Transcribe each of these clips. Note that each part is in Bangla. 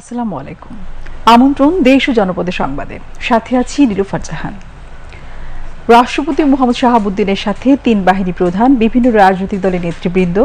আসসালামু আলাইকুম। আমন্ত্রণ দেশ ও জনপদের সংবাদে। সাথে আছি নীলুফার জাহান রাষ্ট্রপতি মোহাম্মদ শাহাবুদ্দিনের সাথে তিন বাহিনী প্রধান, বিভিন্ন রাজনৈতিক দলের নেতৃবৃন্দ,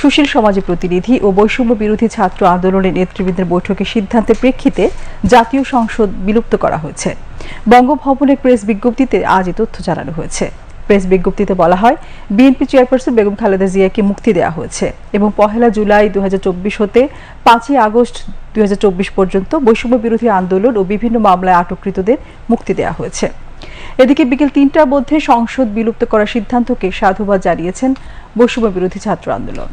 সুশীল সমাজের প্রতিনিধি ও বৈষম্য বিরোধী ছাত্র আন্দোলনের নেতৃবৃন্দের বৈঠকের সিদ্ধান্তের প্রেক্ষিতে জাতীয় সংসদ বিলুপ্ত করা হয়েছে। বঙ্গভবনের প্রেস বিজ্ঞপ্তিতে আজ এ তথ্য জানানো হয়েছে। প্রেস বিজ্ঞপ্তিতে বলা হয়, বিএনপি চেয়ারপারসন বেগম খালেদা জিয়াকে মুক্তি দেওয়া হয়েছে এবং পহেলা জুলাই দুই হাজার চব্বিশ হতে পাঁচই আগস্ট দুই হাজার চব্বিশ পর্যন্ত বৈষম্য বিরোধী আন্দোলন ও বিভিন্ন মামলায় আটককৃতদের মুক্তি দেওয়া হয়েছে। এদিকে বিকেল তিনটার মধ্যে সংসদ বিলুপ্ত করার সিদ্ধান্তকে সাধুবাদ জানিয়েছেন বৈষম্য বিরোধী ছাত্র আন্দোলন।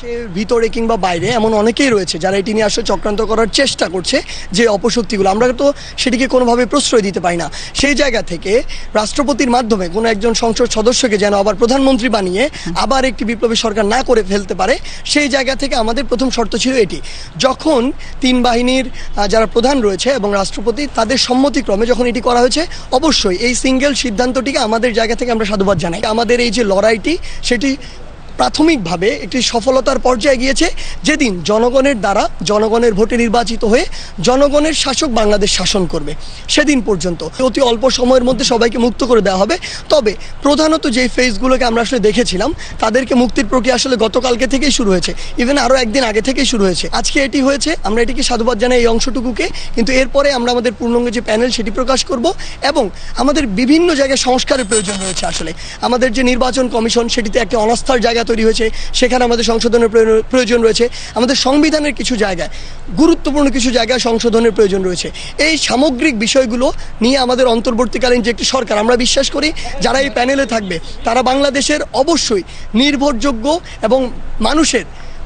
সে ভিতরে কিংবা বাইরে এমন অনেকেই রয়েছে যারা এটি নিয়ে আসলে চক্রান্ত করার চেষ্টা করছে যে অপশক্তিগুলো। আমরা তো সেটিকে কোনোভাবে প্রশ্রয় দিতে পারি না। সেই জায়গা থেকে রাষ্ট্রপতির মাধ্যমে কোনো একজন সংসদ সদস্যকে যেন আবার প্রধানমন্ত্রী বানিয়ে আবার একটি বিপ্লবী সরকার না করে ফেলতে পারে, সেই জায়গা থেকে আমাদের প্রথম শর্ত ছিল এটি। যখন তিন বাহিনীর যারা প্রধান রয়েছে এবং রাষ্ট্রপতি, তাদের সম্মতিক্রমে যখন এটি করা হয়েছে, অবশ্যই এই সিঙ্গেল সিদ্ধান্তটিকে আমাদের জায়গা থেকে আমরা সাধুবাদ জানাই। আমাদের এই যে লড়াইটি, সেটি প্রাথমিকভাবে একটি সফলতার পর্যায়ে গিয়েছে যেদিন জনগণের দ্বারা জনগণের ভোটে নির্বাচিত হয়ে জনগণের শাসক বাংলাদেশ শাসন করবে। সেদিন পর্যন্ত। অতি অল্প সময়ের মধ্যে সবাইকে মুক্ত করে দেওয়া হবে। তবে প্রধানত যে ফেজগুলোকে আমরা আসলে দেখেছিলাম, তাদেরকে মুক্তির প্রক্রিয়া আসলে গতকালকে থেকেই শুরু হয়েছে। ইভেন আরও একদিন আগে থেকেই শুরু হয়েছে। আজকে এটি হয়েছে, আমরা এটিকে সাধুবাদ জানাই এই অংশটুকুকে। কিন্তু এরপরে আমরা আমাদের পূর্ণাঙ্গ যে প্যানেল, সেটি প্রকাশ করব এবং আমাদের বিভিন্ন জায়গায় সংস্কারের প্রয়োজন রয়েছে আসলে। আমাদের যে নির্বাচন কমিশন, সেটিতে একটি অনাস্থার জায়গা তৈরি হয়েছে, সেখানে আমাদের সংশোধনের প্রয়োজন- রয়েছে। আমাদের সংবিধানের কিছু জায়গায়, গুরুত্বপূর্ণ কিছু জায়গায় সংশোধনের প্রয়োজন রয়েছে। এই সামগ্রিক বিষয়গুলো নিয়ে আমাদের অন্তর্বর্তীকালীন যে একটি সরকার, আমরা বিশ্বাস করি, যারা এই প্যানেলে থাকবে, তারা বাংলাদেশের অবশ্যই নির্ভরযোগ্য এবং মানুষের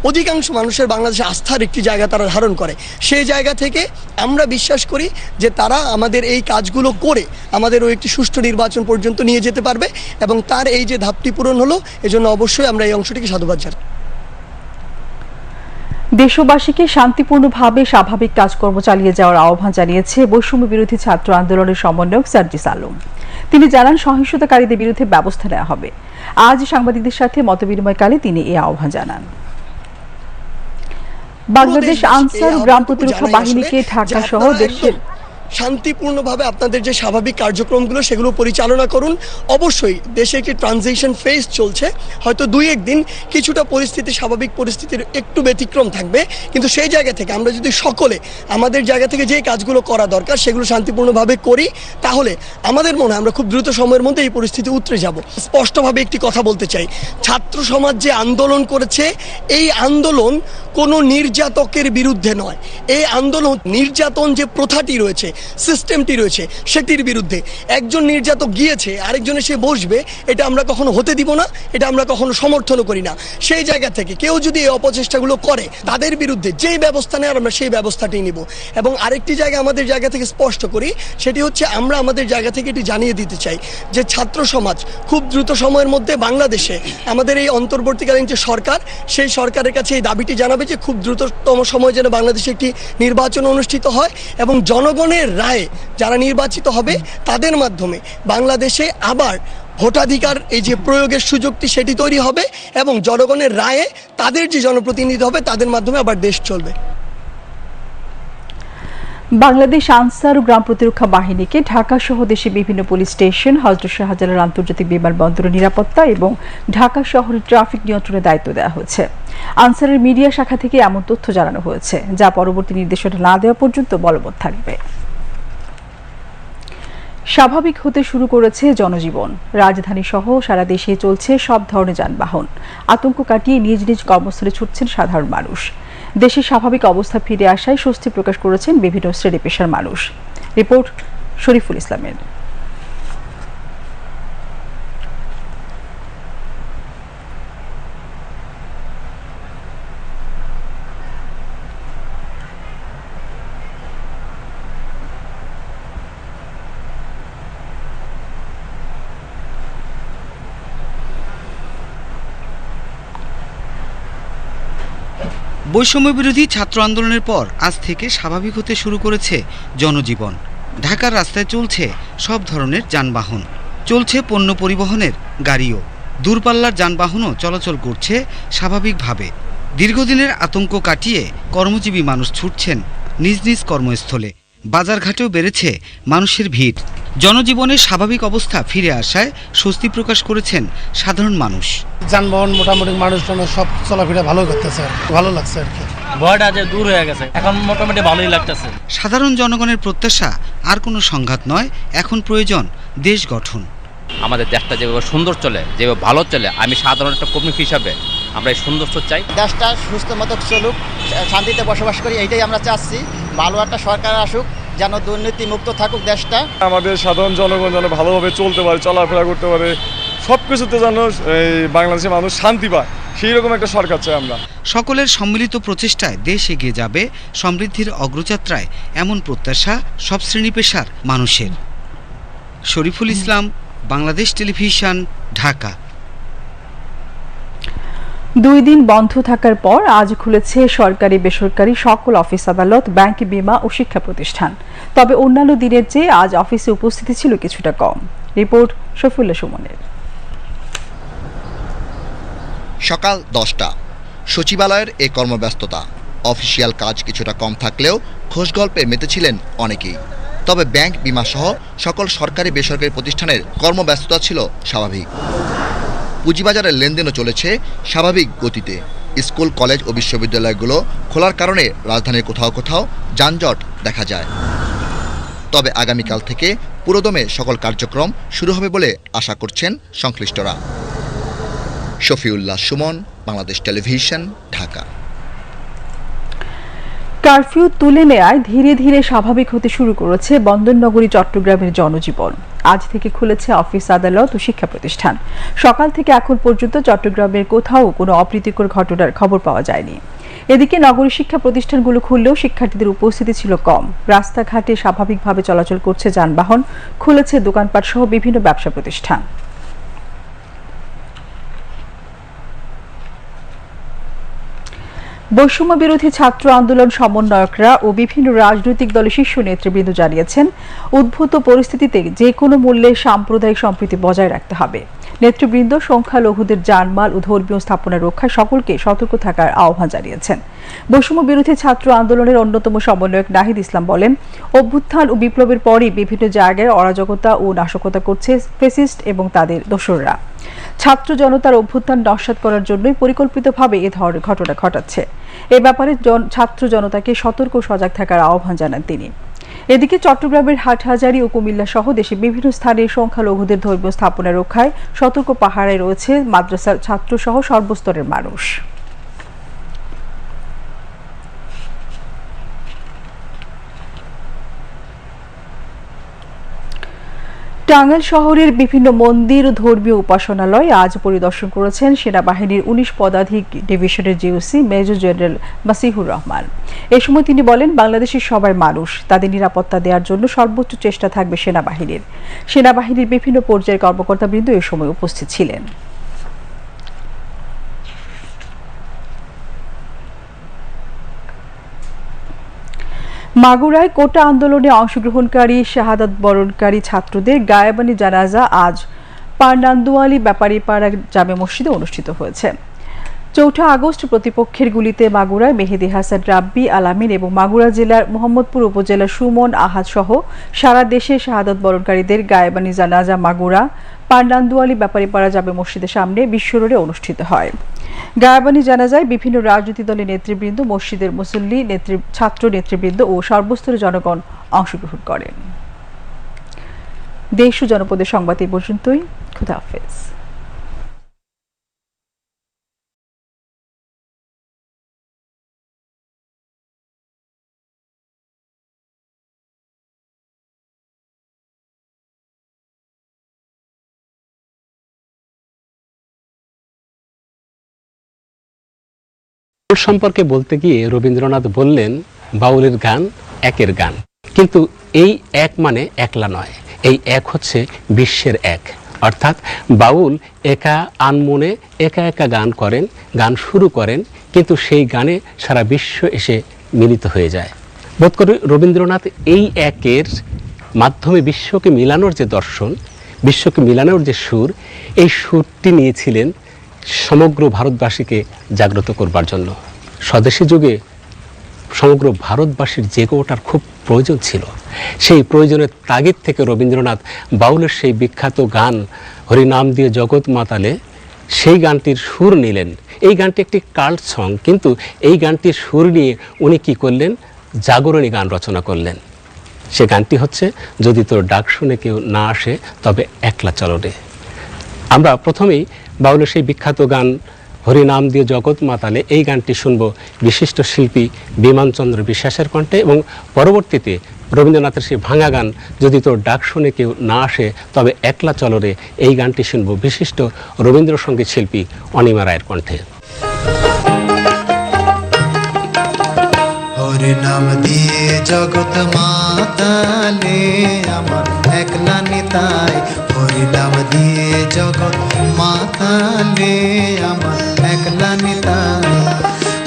অধিকাংশ মানুষের বাংলাদেশে আস্থার একটি জায়গা তারা ধারণ করে। সেই জায়গা থেকে আমরা বিশ্বাস করি যে তারা আমাদের এই কাজগুলো করে আমাদের ওই একটি সুষ্ঠু নির্বাচন পর্যন্ত নিয়ে যেতে পারবে এবং তার এই যে ধাপটি পূরণ হলো, এজন্য অবশ্যই আমরা এই অংশটিকে সাধুবাদ জানাই। দেশবাসীকে শান্তিপূর্ণভাবে স্বাভাবিক কাজকর্ম চালিয়ে যাওয়ার আহ্বান জানিয়েছে বৈষম্য বিরোধী ছাত্র আন্দোলনের সমন্বয়ক সার্জিস আলম। তিনি জানান, সহিংসতাকারীদের বিরুদ্ধে ব্যবস্থা নেওয়া হবে। আজ সাংবাদিকদের সাথে মতবিনিময়কালে তিনি এই আহ্বান জানান। বাংলাদেশ আনসার গ্রাম প্রতিরক্ষা বাহিনীকে ঢাকা সহ দেশের শান্তিপূর্ণভাবে আপনাদের যে স্বাভাবিক কার্যক্রমগুলো সেগুলো পরিচালনা করুন। অবশ্যই দেশে একটি ট্রানজিশন ফেজ চলছে। হয়তো দুই একদিন কিছুটা পরিস্থিতি, স্বাভাবিক পরিস্থিতির একটু ব্যতিক্রম থাকবে। কিন্তু সেই জায়গা থেকে আমরা যদি সকলে আমাদের জায়গা থেকে যে কাজগুলো করা দরকার সেগুলো শান্তিপূর্ণভাবে করি, তাহলে আমাদের মনে হয় আমরা খুব দ্রুত সময়ের মধ্যে এই পরিস্থিতি উতরে যাব। স্পষ্টভাবে একটি কথা বলতে চাই। ছাত্র সমাজ যে আন্দোলন করেছে, এই আন্দোলন কোনো নির্যাতকের বিরুদ্ধে নয়। এই আন্দোলন, নির্যাতন যে প্রথাটি রয়েছে সিস্টেমটি রয়েছে সেটির বিরুদ্ধে। একজন নির্যাতক গিয়েছে, আরেকজনে সে বসবে, এটা আমরা কখনো হতে দিব না, এটা আমরা কখনো সমর্থনও করি না। সেই জায়গা থেকে কেউ যদি এই অপচেষ্টাগুলো করে, তাদের বিরুদ্ধে যেই ব্যবস্থা নেয়, আমরা সেই ব্যবস্থাটি নিব। এবং আরেকটি জায়গা আমাদের জায়গা থেকে স্পষ্ট করি, সেটি হচ্ছে আমরা আমাদের জায়গা থেকে এটি জানিয়ে দিতে চাই যে ছাত্র সমাজ খুব দ্রুত সময়ের মধ্যে বাংলাদেশে আমাদের এই অন্তর্বর্তীকালীন যে সরকার, সেই সরকারের কাছে এই দাবিটি জানাবে যে খুব দ্রুততম সময় যেন বাংলাদেশে একটি নির্বাচন অনুষ্ঠিত হয় এবং জনগণের রায়ে যারা নির্বাচিত হবে তাদের মাধ্যমে বাংলাদেশে আবার ভোটাধিকার, এই যে প্রয়োগের সুযোগটি সেটি তৈরি হবে এবং জনগণের রায়ে তাদের যে জনপ্রতিনিধি হবে তাদের মাধ্যমে আবার দেশ চলবে। বাংলাদেশ আনসার ও গ্রাম প্রতিরক্ষা বাহিনীকে ঢাকা সহ দেশে বিভিন্ন পুলিশ স্টেশন, হজরত শাহজালাল আন্তর্জাতিক বিমানবন্দরের নিরাপত্তা এবং ঢাকা শহরের ট্রাফিক নিয়ন্ত্রণের দায়িত্ব দেওয়া হয়েছে। আনসারের মিডিয়া শাখা থেকে এমন তথ্য জানানো হয়েছে, যা পরবর্তী নির্দেশনা না দেওয়া পর্যন্ত বলবৎ থাকবে। স্বাভাবিক হতে শুরু করেছে জনজীবন। রাজধানী সহ সারা দেশে চলছে সব ধরনের যানবাহন। আতঙ্ক কাটিয়ে নিজ নিজ কর্মস্থলে ছুটছেন সাধারণ মানুষ। দেশে স্বাভাবিক অবস্থা ফিরে আসায় স্বস্তি প্রকাশ করেছেন বিভিন্ন শ্রেণি পেশার মানুষ। রিপোর্ট শরীফুল ইসলামের। বৈষম্য বিরোধী ছাত্র আন্দোলনের পর আজ থেকে স্বাভাবিক হতে শুরু করেছে জনজীবন। ঢাকার রাস্তায় চলছে সব ধরনের যানবাহন। চলছে পণ্য পরিবহনের গাড়িও। দূরপাল্লার যানবাহনও চলাচল করছে স্বাভাবিকভাবে। দীর্ঘদিনের আতঙ্ক কাটিয়ে কর্মজীবী মানুষ ছুটছেন নিজ নিজ কর্মস্থলে। বাজারঘাটেও বেড়েছে মানুষের ভিড়। জনজীবনের স্বাভাবিক অবস্থা ফিরে আসায় স্বস্তি প্রকাশ করেছেন সাধারণ মানুষ। যানবাহন মোটামুটি মানুষ সব চলাফেরা ভালো করতেছে ভালো লাগছে আর কি। ভয়টা যে দূর হয়ে গেছে এখন মোটামুটি ভালোই লাগতেছে। সাধারণ জনগণের প্রত্যাশা আর কোনো সংঘাত নয় এখন প্রয়োজন দেশ গঠন। আমাদের দেশটা যেভাবে সুন্দর চলে যেভাবে ভালো চলে আমি সাধারণ একটা কর্মী হিসাবে আমরা এই সৌন্দর্য চাই। দেশটা সুস্থ মতো চলুক শান্তিতে বসবাস করি এইটাই আমরা চাচ্ছি। ভালো একটা সরকার আসুক যেন দুর্নীতি মুক্ত থাকুক দেশটা। আমাদের সাধারণ জনগণ যেন ভালোভাবে চলতে পারে চলাফেরা করতে পারে সব কিছুতে যেন এই বাংলাদেশের মানুষ শান্তি পায় সেই রকম একটা সরকার চাই আমরা। সকলের সম্মিলিত প্রচেষ্টায় দেশ এগিয়ে যাবে সমৃদ্ধির অগ্রযাত্রায় এমন প্রত্যাশা সব শ্রেণি পেশার মানুষের। শরীফুল ইসলাম বাংলাদেশ টেলিভিশন ঢাকা। দুই দিন বন্ধ থাকার পর আজ খুলেছে সরকারি, বেসরকারি সকল অফিস আদালত, ব্যাংক বিমা ও শিক্ষা প্রতিষ্ঠান। তবে অন্যান্য দিনের চেয়ে আজ অফিসে উপস্থিতি ছিল কিছুটা কম। রিপোর্ট শফিউল্লাহ সুমনের। সকাল দশটা। সচিবালয়ের এ কর্মব্যস্ততা। অফিসিয়াল কাজ কিছুটা কম থাকলেও খোশগল্পে মেতেছিলেন অনেকেই। তবে ব্যাংক বিমা সহ সকল সরকারি, বেসরকারি প্রতিষ্ঠানের কর্মব্যস্ততা ছিল স্বাভাবিক। পুঁজিবাজারের লেনদেনও চলেছে স্বাভাবিক গতিতে। স্কুল, কলেজ ও বিশ্ববিদ্যালয়গুলো খোলার কারণে রাজধানীর কোথাও কোথাও যানজট দেখা যায়। তবে আগামীকাল থেকে পুরোদমে সকল কার্যক্রম শুরু হবে বলে আশা করছেন সংশ্লিষ্টরা। শফিউল্লাহ সুমন, বাংলাদেশ টেলিভিশন, ঢাকা। কারফিউ তুলে নেয়ায় ধীরে ধীরে স্বাভাবিক হতে শুরু করেছে বন্দরনগরী চট্টগ্রামের জনজীবন। আজ থেকে খুলেছে অফিস আদালত ও শিক্ষা প্রতিষ্ঠান। সকাল থেকে এখন পর্যন্ত চট্টগ্রামের কোথাও কোনো অপ্রীতিকর ঘটনার খবর পাওয়া যায়নি। এদিকে নগরী শিক্ষা প্রতিষ্ঠানগুলো খুললেও শিক্ষার্থীদের উপস্থিতি ছিল কম। রাস্তাঘাটে স্বাভাবিকভাবে চলাচল করছে যানবাহন, খুলেছে দোকানপাট সহ বিভিন্ন ব্যবসা প্রতিষ্ঠান। বৈষম্য বিরোধী ছাত্র আন্দোলন সমন্বয়করা ও বিভিন্ন রাজনৈতিক দলের শীর্ষ নেতৃবৃন্দ জানিয়েছেন, উদ্ভূত পরিস্থিতিতে যে কোনো মূল্যে সাম্প্রদায়িক সম্প্রীতি বজায় রাখতে হবে। নেতৃবৃন্দ, সংখ্যালঘুদের জানমাল ও ধর্মীয় স্থাপনা রক্ষায় সকলকে সতর্ক থাকার আহ্বান জানিয়েছেন। বৈষম্য বিরোধী ছাত্র আন্দোলনের অন্যতম সমন্বয়ক নাহিদ ইসলাম বলেন, অভ্যুত্থান ও বিপ্লবের পরই বিভিন্ন জায়গায় অরাজকতা ও নাশকতা করছে ফেসিস্ট এবং তাদের দোসররা। ছাত্র জনতার অভ্যুত্থান নস্বাত করার জন্যই পরিকল্পিতভাবে এ ধরনের ঘটনা ঘটাচ্ছে। এ ব্যাপারে ছাত্র জনতাকে সতর্ক সজাগ থাকার আহ্বান জানান তিনি। এদিকে চট্টগ্রামের হাটহাজারি ও কুমিল্লা সহ দেশের বিভিন্ন স্থানে সংখ্যালঘুদের ধর্মীয় স্থাপনা রক্ষায় সতর্ক পাহারায় রয়েছে মাদ্রাসার ছাত্র সহ সর্বস্তরের মানুষ। টাঙ্গাইল শহরের বিভিন্ন মন্দির, ধর্মীয় উপাসনালয় আজ পরিদর্শন করেছেন সেনাবাহিনীর উনিশ পদাধিক ডিভিশনের GOC major general Masihur Rahman. এ সময় তিনি বলেন, বাংলাদেশের সবাই মানুষ, তাদের নিরাপত্তা দেওয়ার জন্য সর্বোচ্চ চেষ্টা থাকবে সেনাবাহিনীর। সেনাবাহিনীর বিভিন্ন পর্যায়ের কর্মকর্তাবৃন্দ এ সময় উপস্থিত ছিলেন। মাগুরায় কোটা আন্দোলনে অংশগ্রহণকারী, শাহাদাত বরণকারী ছাত্রদের গায়েবানী জানাজা আজ পারনান্দুয়ালি ব্যাপারীপাড়া জামে মসজিদে অনুষ্ঠিত হয়েছে। চৌঠা আগস্ট প্রতিপক্ষের গুলিতে মাগুরায় মেহেদি হাসান, রাব্বি আলামিন এবং মাগুরা জেলার মোহাম্মদপুর উপজেলার সুমন আহাদ সহ সারা দেশে শাহাদত বরণকারীদের গায়েবানী জানাজা মাগুরা পান্ডান্দুয়ালি ব্যাপারীপাড়া জামে মসজিদের সামনে বিশ্বরোডে অনুষ্ঠিত হয়। গায়াবানী জানাজায় বিভিন্ন রাজনৈতিক দলের নেতৃবৃন্দ, মসজিদের মুসল্লি নেতৃ ছাত্র নেতৃবৃন্দ ও সর্বস্তরের জনগণ অংশগ্রহণ করেন। দেশ ও জনপদের সংবাদ এই পর্যন্তই। খুদা বাউল সম্পর্কে বলতে গিয়ে রবীন্দ্রনাথ বললেন, বাউলের গান একের গান। কিন্তু এই এক মানে একলা নয়, এই এক হচ্ছে বিশ্বের এক। অর্থাৎ বাউল একা আনমনে একা একা গান করেন, গান শুরু করেন, কিন্তু সেই গানে সারা বিশ্ব এসে মিলিত হয়ে যায়। বোধ করি রবীন্দ্রনাথ এই একের মাধ্যমে বিশ্বকে মিলানোর যে দর্শন, বিশ্বকে মিলানোর যে সুর, এই সুরটি নিয়েছিলেন সমগ্র ভারতবাসীকে জাগ্রত করবার জন্য। স্বদেশী যুগে সমগ্র ভারতবাসীর জেগে ওঠার খুব প্রয়োজন ছিল। সেই প্রয়োজনের তাগিদ থেকে রবীন্দ্রনাথ বাউলের সেই বিখ্যাত গান, হরিনাম দিয়ে জগৎ মাতালে, সেই গানটির সুর নিলেন। এই গানটি একটি কাল্ট সং, কিন্তু এই গানটির সুর নিয়ে উনি কি করলেন? জাগরণী গান রচনা করলেন। সে গানটি হচ্ছে, যদি তোর ডাক শুনে কেউ না আসে, তবে একলা চলরে আমরা প্রথমেই বাউলের সেই বিখ্যাত গান হরিনাম দিয়ে জগৎ মাতালে এই গানটি শুনব বিশিষ্ট শিল্পী বিমানচন্দ্র বিশ্বাসের কণ্ঠে এবং পরবর্তীতে রবীন্দ্রনাথের সেই ভাঙা গান, যদি তোর ডাক শুনে কেউ না আসে, তবে একলা চলরে এই গানটি শুনব বিশিষ্ট রবীন্দ্রসঙ্গীত শিল্পী অনিমা রায়ের কণ্ঠে। নাম দিয়ে জগৎ মাতালে আমার একলা নিতাই হরি নাম দিয়ে জগৎ মাতালে আমার একলা নিতাই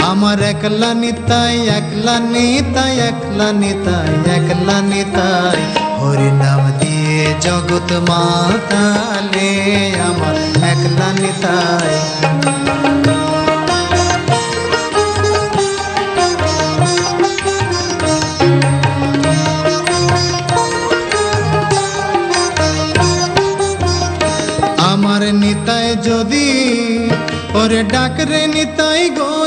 আমার একলা নিতাই একলা নিতাই একলা নিতাই একলা নিতাই হরি নাম দিয়ে জগৎ মাতালে আমার একলা নিতাই আমার নিতাই যদি ওরে ডাকরে নিতাই গো